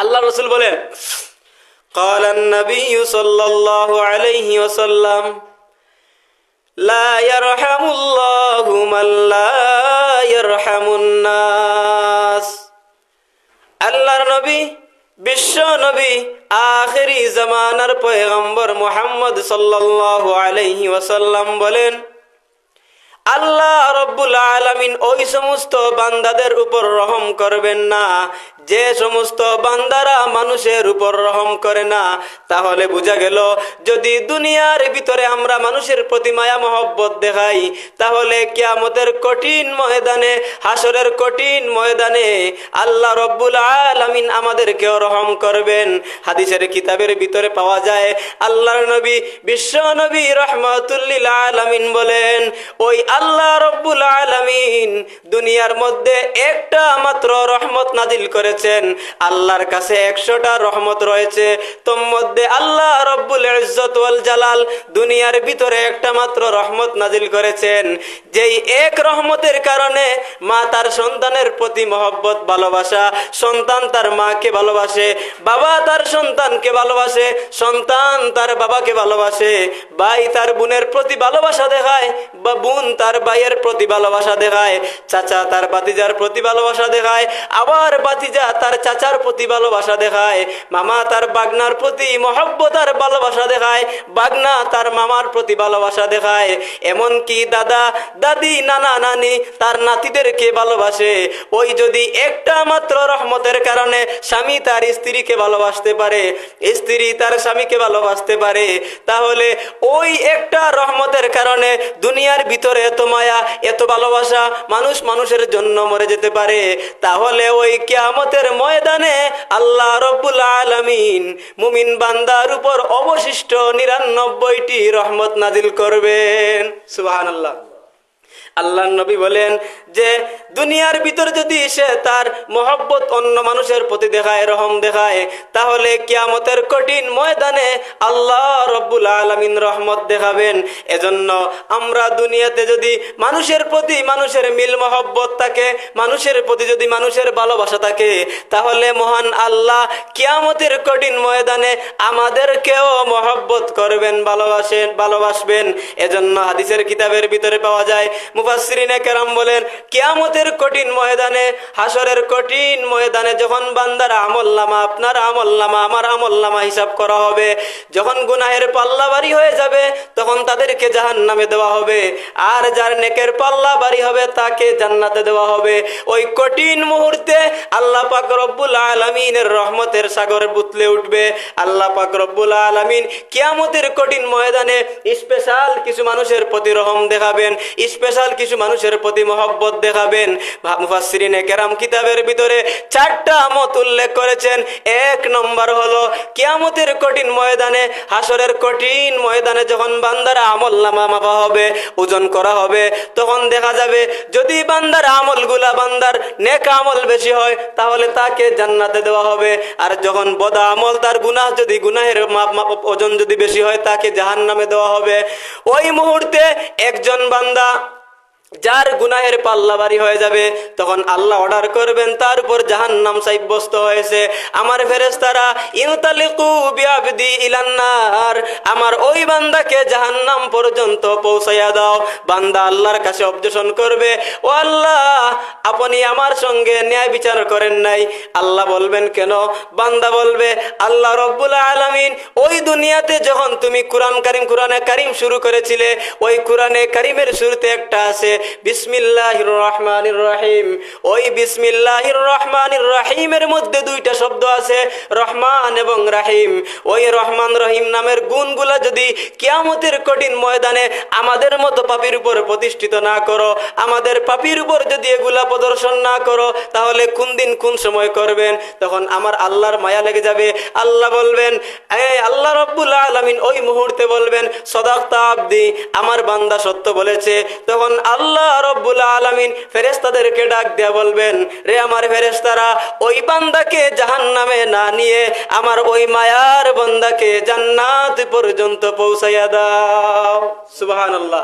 আল্লাহ রসুল বলেন قال النبي صلى الله عليه وسلم لا يرحم الله من لا يرحم الناس আল্লাহর নবী বিশ্ব নবী আখেরি জামানার পয়গম্বর মোহাম্মদ সাল্লাল্লাহু আলাইহি ওয়াসাল্লাম বলেন আল্লাহ রব্বুল আলামিন ওই সমস্ত বান্দাদের উপর রহম করবেন না যে সমস্ত বান্দারা মানুষের উপর রহম করে না, তাহলে বোঝা গেল, যদি দুনিয়ার ভিতরে আমরা মানুষের প্রতি মায়া মহব্বত দেখাই, তাহলে কিয়ামতের কঠিন ময়দানে, হাসরের কঠিন ময়দানে আল্লাহ রব্বুল আলামিন আমাদেরকেও রহম করবেন। হাদিসের কিতাবের ভিতরে পাওয়া যায়, আল্লাহর নবী, বিশ্ব নবী রহমতুল্লিল আলামিন বলেন, ওই আল্লাহ রব্বুল আলামিন দুনিয়ার মধ্যে একটা মাত্র রহমত নাজিল করেছেন। আল্লাহর কাছে একশোটা রহমত রয়েছে। তোর মধ্যে আল্লাহ রব্বুল ইজ্জত ওয়াল জালাল দুনিয়ার ভিতরে একটা মাত্র রহমত নাজিল করেছেন। যেই এক রহমতের কারণে মা তার সন্তানের প্রতি মহব্বত ভালোবাসা, সন্তান তার মাকে ভালোবাসে, বাবা তার সন্তানকে ভালোবাসে, সন্তান তার বাবাকে ভালোবাসে, ভাই তার বোনের প্রতি ভালোবাসা দেখায়, বা বোন তার ভাইয়ের প্রতি ভালোবাসা দেখায়, চাচা তার বাতিজার প্রতি ভালোবাসা দেখায়, আবার বাতিজা তার চাচার প্রতি ভালোবাসা দেখায়, মামা তার বাগনার প্রতি মহব্বত আর ভালোবাসা দেখায়, বাগনা তার মামার প্রতি ভালোবাসা দেখায়। এমনকি দাদা, দাদি, নানা, নানি তার নাতিদেরকে ভালোবাসে। ওই যদি একটা মাত্র রহমতের কারণে স্বামী তার স্ত্রীকে ভালোবাসতে পারে, স্ত্রী তার স্বামীকে ভালোবাসতে পারে, তাহলে ওই একটা রহমতের কারণে দুনিয়ার ভিতরে এত মায়া, এত ভালোবাসা মানুষ মানুষের জন্য মরে যেতে পারে। তাহলে ওই কিয়ামতের ময়দানে আল্লাহ রব্বুল আলমিন মুমিন বান্দার উপর অবশিষ্ট নিরানব্বইটি রহমত নাজিল করবেন। সুবহানাল্লাহ। আল্লাহ নবী বলেন যে দুনিয়ার ভিতর যদি সে তার মহব্বত অন্য মানুষের প্রতি দেখায়, রহম দেখায়, তাহলে কিয়ামতের কঠিন ময়দানে আল্লাহ রব্বুল আলমিন রহমত দেখাবেন। এজন্য আমরা দুনিয়াতে যদি মানুষের প্রতি মানুষের মিল মহব্বত থাকে, মানুষের প্রতি যদি মানুষের ভালোবাসা থাকে, তাহলে মহান আল্লাহ কিয়ামতের কঠিন ময়দানে আমাদেরকেও মহব্বত করবেন, ভালোবাসেন, ভালোবাসবেন। এজন্য হাদিসের কিতাবের ভিতরে পাওয়া যায়, মুফাসসিরিনে কেরাম বলেন, কিয়ামতের কঠিন ময়দানে, হাসরের কঠিন ময়দানে যখন বান্দার আমল্লামা আপনার আমল্লামা আমার আমল্লামা হিসাব করা হবে, যখন গুনাহের পাল্লা বাড়ি হয়ে যাবে, তখন তাদেরকে জাহান নামে দেওয়া হবে। আর যার নেকের পাল্লা বাড়ি হবে, তাকে জান্নাতে দেওয়া হবে। ওই কঠিন মুহূর্তে আল্লাহ পাক রব্বুল আলমিনের রহমতের সাগর বুতলে উঠবে। আল্লাহ পাক রব্বুল আলমিন কিয়ামতের কঠিন ময়দানে স্পেশাল কিছু মানুষের প্রতি রহম দেখাবেন, স্পেশাল কিছু মানুষের প্রতি মহব্বত দেখাবেন। মুফাসসিরিনে কেরাম কিতাবের ভিতরে চারটা মত উল্লেখ করেছেন। এক নম্বর হলো, কিয়ামতের কঠিন ময়দানে হাসরের কঠিন ময়দানে যখন বান্দারা আমল নামা মাপা হবে, ওজন করা হবে, তখন দেখা যাবে যদি বান্দার আমলগুলা বান্দার নেক আমল বেশি হয়, তাহলে তাকে জান্নাতে দেওয়া হবে। আর যখন বদা আমল, তার গুনাহ যদি গুনাহের মাপ মাপ ওজন যদি বেশি হয়, তাকে জাহান্নামে দেওয়া হবে। ওই মুহূর্তে একজন বান্দা যার গুনাহের পাল্লা বাড়ি হয়ে যাবে, তখন আল্লাহ অর্ডার করবেন, তার উপর জাহান নাম সাব্যস্ত হয়েছে। আমার ফেরেস্তারা ইউতালিকু বিআবদি ইলান্নার আমার ওই বান্দাকে জাহান্নাম পর্যন্ত পৌঁছাইয়া দাও। বান্দা আল্লাহর কাছে অবজেশন করবে, ও আল্লাহ, আপনি আমার সঙ্গে ন্যায় বিচার করেন নাই। আল্লাহ বলবেন, কেন? বান্দা বলবে, আল্লাহ রব্বুল আলামিন, ওই দুনিয়াতে যখন তুমি কোরআন কারিম, কোরআনে কারিম শুরু করেছিলে, ওই কোরআনে কারিমের শুরুতে একটা আছে বিসমিল্লাহির রহমানির রহিম। ওই বিসমিল্লাহির রহমানির রহিমের মধ্যে দুইটা শব্দ আছে, রহমান এবং ওই রহমান রহিম নামের যদি কিয়ামতের কঠিন ময়দানে আমাদের মতো পাপির উপর প্রতিষ্ঠিত না করো, আমাদের পাপির উপর যদি এগুলা প্রদর্শন না করো, তাহলে কোন দিন কোন সময় করবেন? তখন আমার আল্লাহর মায়া লেগে যাবে। আল্লাহ বলবেন আল্লাহ রব্বুল আলমিন, ওই মুহূর্তে বলবেন, সদাক্তা আব্দি, আমার বান্দা সত্য বলেছে। তখন আল্লাহ রব্বুল আলমিন ফেরেস্তাদেরকে ডাক দেয়া বলবেন, রে আমার ফেরেস্তারা ওই বান্দাকে জাহান নামে না নিয়ে আমার ওই মায়ার বন্দাকে জান্নাত পর্যন্ত পৌঁছাইয়া দাও। সুবাহ আল্লাহ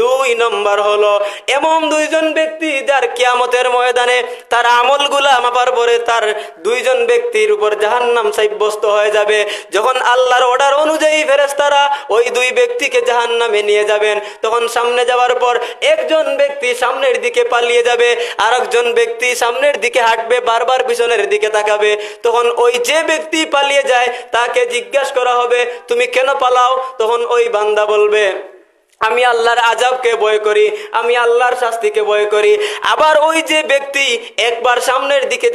দুই নম্বর হলো, এমন দুইজন ব্যক্তি যার কিয়ামতের ময়দানে তার আমলগুলা মাপার পরে তার দুইজন ব্যক্তির উপর জাহান্নাম সাব্যস্ত হয়ে যাবে। যখন আল্লাহর অর্ডার অনুযায়ী ফেরেস্তারা ওই দুই ব্যক্তিকে জাহান্নামে নিয়ে যাবেন, তখন সামনে যাওয়ার পর একজন ব্যক্তি সামনের দিকে পালিয়ে যাবে আর একজন ব্যক্তি সামনের দিকে হাঁটবে, বারবার পিছনের দিকে তাকাবে। তখন ওই যে ব্যক্তি পালিয়ে যায়, তাকে জিজ্ঞাসা করা হবে, তুমি কেন পালাও? তখন ওই বান্দা বলবে আমি আল্লাহর আজাবকে ভয় করি, আমি আল্লাহর শাস্তিকে ভয় করি। আবার ওই যে ব্যক্তি একবার সামনের দিকে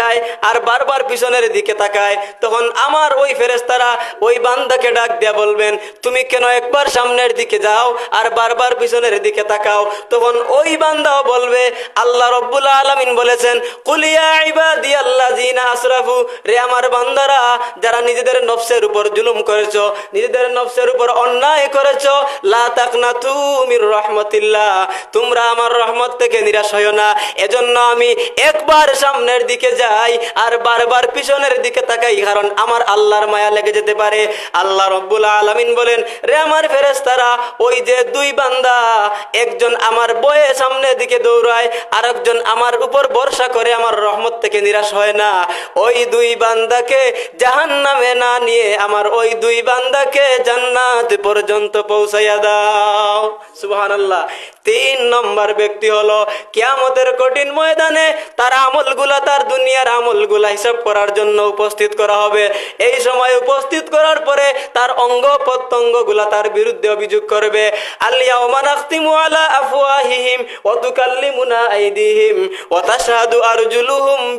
যায় আর বারবার পিছনের দিকে তাকায়, তখন আমার ওই ফেরেস্তারা ওই বান্দাকে ডাক দিয়া বলবেন, তুমি কেন একবার সামনের দিকে যাও আর বারবার পিছনের দিকে তাকাও? তখন ওই বান্দাও বলবে, আল্লাহ রব্বুল আলমিন বলেছেন কুলিয়া ইবাদি আল্লাহ জিনা আশরাফু রে আমার বান্দারা, যারা নিজেদের নফসের উপর জুলুম করেছ, নিজেদের নফসের উপর অন্যায় করেছ, লা তোমরা আমার রহমত থেকে নিরাশ না। এজন্য আমি একবার সামনের দিকে যাই আর বারবার পিছনের দিকে তাকাই, কারণ আমার আল্লাহর মায়া লেগে যেতে পারে। আল্লাহ রব্বুল বলেন, রে আমার ওই যে দুই বান্দা, একজন আমার বয়ে দিকে দৌড়ায় আমার উপর ভরসা করে আমার রহমত থেকে নিরাশ হয় না। ওই দুই বান্দাকে জাহান্নামে না নিয়ে আমার ওই দুই বান্দাকে জান্নাত পর্যন্ত পৌঁছাইয়া সুবহানাল্লাহ। তিন নম্বর ব্যক্তি হলো কিয়ামতের কঠিন ময়দানে তার আমলগুলা, তার দুনিয়ার আমলগুলা হিসাব করার জন্য উপস্থিত করা হবে। এই সময় উপস্থিত করার পরে তার অঙ্গ তার বিরুদ্ধে অভিযোগ করবে। নাখতিমু আলা আইদিহিম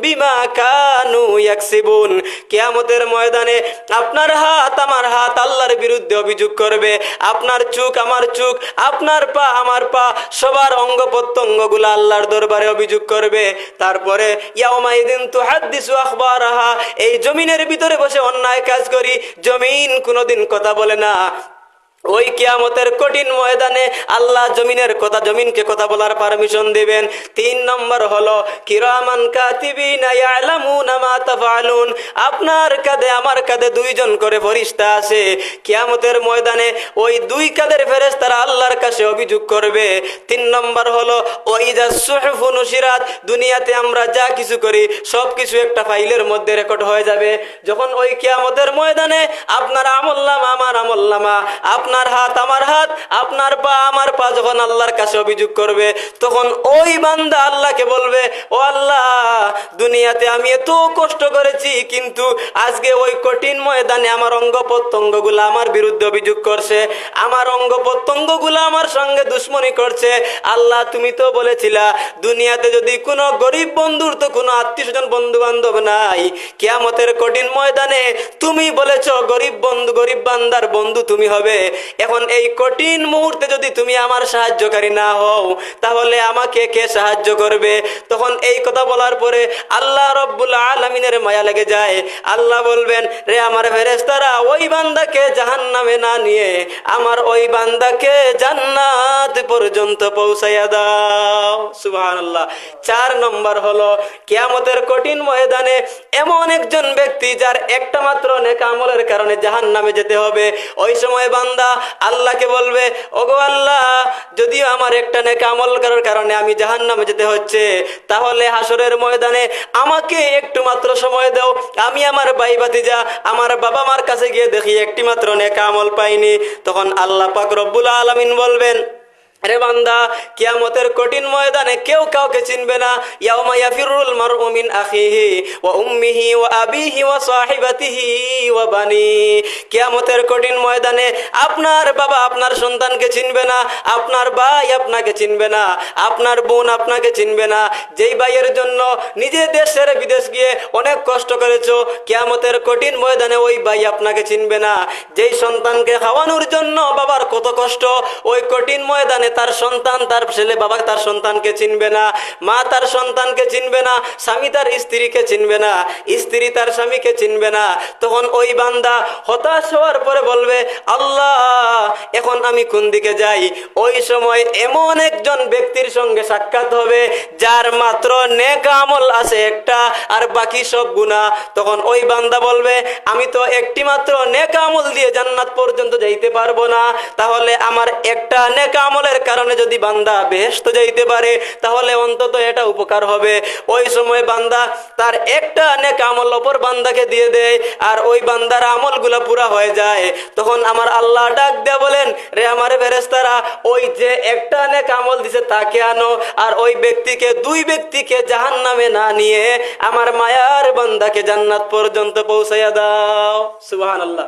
বিমা কানু ইয়াকসিবুন। কিয়ামতের ময়দানে আপনার হাত, আমার হাত আল্লাহর বিরুদ্ধে অভিযোগ করবে। আপনার চোখ আমার চোখ, আপনার পা, আমার পা, সবার অঙ্গ প্রত্যঙ্গ প্রত্যঙ্গগুলো আল্লাহর দরবারে অভিযোগ করবে। তারপরে, ইয়াউমাইদিন তুহাদ্দিসু আহা এই জমিনের ভিতরে বসে অন্যায় কাজ করি, জমিন কোনোদিন কথা বলে না। ওই কিয়ামতের কঠিন ময়দানে আল্লাহ জমিনের কথা, জমিনকে কথা বলার পারমিশন দিবেন। তিন নম্বর হলো, কিরামান তাফআলুন। আপনার কাঁধে, আমার কাঁধে দুইজন করে ফেরেশতা আছে। কিয়ামতের ময়দানে ওই দুই কাঁধের ফেরেশতারা আল্লাহর কাছে অভিযোগ করবে। তিন নম্বর হলো ওইদা সুহফু নুশিরাত, দুনিয়াতে আমরা যা কিছু করি সব কিছু একটা ফাইলের মধ্যে রেকর্ড হয়ে যাবে। যখন ওই কিয়ামতের ময়দানে আপনার আমল্লামা আমার আমল্লামা আপনার হাত আমার হাত, আপনার পা আমার পা যখন আল্লাহর কাছে অভিযোগ করবে, তখন ওই বান্দা আল্লাহকে বলবে, ও আল্লাহ, দুনিয়াতে আমি এত কষ্ট করেছি, কিন্তু আজকে ওই কঠিন ময়দানে আমার অঙ্গ প্রত্যঙ্গগুলো আমার বিরুদ্ধে অভিযোগ করছে, আমার অঙ্গ প্রত্যঙ্গগুলো আমার সঙ্গে দুশ্মনী করছে। আল্লাহ, তুমি তো বলেছিলা, দুনিয়াতে যদি কোনো গরিব বন্ধুর তো কোনো আত্মীয় স্বজন বন্ধু বান্ধব নাই, কেয়ামতের কঠিন ময়দানে তুমি বলেছ, গরিব বন্ধু, গরিব বান্দার বন্ধু তুমি হবে। এখন এই কঠিন মুহূর্তে যদি তুমি আমার সাহায্যকারী না হও, তাহলে আমাকে কে সাহায্য করবে? তখন এই কথা বলার পরে আল্লাহ রব্বুল আলমিনের মায়া লেগে যায়। আল্লাহ বলবেন, রে আমার ফেরেস্তারা ওই বান্দাকে জাহান্নামে না নিয়ে, আমার ওই বান্দাকে জান্নাত পর্যন্ত পৌঁছাইয়া দাও। সুবহানাল্লাহ। চার নম্বর হলো, কিয়ামতের কঠিন ময়দানে এমন একজন ব্যক্তি যার একটা মাত্র নেক আমলের কারণে জাহান্নামে যেতে হবে। ওই সময় বান্দা আল্লাহকে বলবে, ওগো আল্লাহ, যদিও আমার একটা নেক আমল করার কারণে আমি জাহান্নামে যেতে হচ্ছে, তাহলে হাসরের ময়দানে আমাকে একটু মাত্র সময় দাও। আমি আমার ভাই ভাতিজা, আমার বাবা মার কাছে গিয়ে দেখি একটি মাত্র নেকামল পাইনি। তখন আল্লাহ পাক রব্বুল আলামিন বলবেন রে বান্দা, কিয়ামতের কঠিন ময়দানে কেউ কাউকে চিনবে না। ইয়াউমা ইয়াফিরুল মারউ মিন আখিহি ওয়া উম্মিহি ওয়া আবিহি ওয়া সাহিবাতিহি ওয়া বানি। কিয়ামতের কঠিন ময়দানে আপনার বাবা আপনার সন্তানকে চিনবে না, আপনার ভাই আপনাকে চিনবে না, আপনার বোন আপনাকে চিনবে না। যেই ভাইয়ের জন্য নিজে দেশ ছেড়ে বিদেশ গিয়ে অনেক কষ্ট করেছ, কিয়ামতের কঠিন ময়দানে ওই ভাই আপনাকে চিনবে না। যেই সন্তানকে খাওয়ানোর জন্য বাবার কত কষ্ট, ওই কঠিন ময়দানে তার সন্তান, তার ছেলে বাবা তার সন্তানকে চিনবে না, মা তার সন্তানকে চিনবে না, স্বামী তার স্ত্রীকে চিনবে না, স্ত্রী তার স্বামীকে চিনবে না। তখন ওই বান্দা হতাশ হওয়ার পরে বলবে, আল্লাহ, এখন আমি কোন দিকে যাই? ওই সময় এমন একজন ব্যক্তির সঙ্গে সাক্ষাৎ হবে, যার মাত্র নেক আমল আছে একটা, আর বাকি সব গুণা তখন ওই বান্দা বলবে, আমি তো একটি মাত্র নেক আমল দিয়ে জান্নাত পর্যন্ত যাইতে পারব না। তাহলে আমার একটা নেক আমলের আমলের কারণে যদি বান্দা বেহেস্ত যাইতে পারে, তাহলে অন্তত এটা উপকার হবে। ওই সময় বান্দা তার একটা নেক আমল অপর বান্দাকে দিয়ে দেয়, আর ওই বান্দার আমলগুলো পুরা হয়ে যায়। তখন আমার আল্লাহ ডাক দেয়া বলেন, রে আমার ফেরেস্তারা ওই যে একটা নেক আমল দিছে তাকে আনো, আর ওই ব্যক্তিকে, দুই ব্যক্তিকে জাহান নামে না নিয়ে আমার মায়ার বান্দাকে জান্নাত পর্যন্ত পৌঁছাইয়া দাও। সুবহান আল্লাহ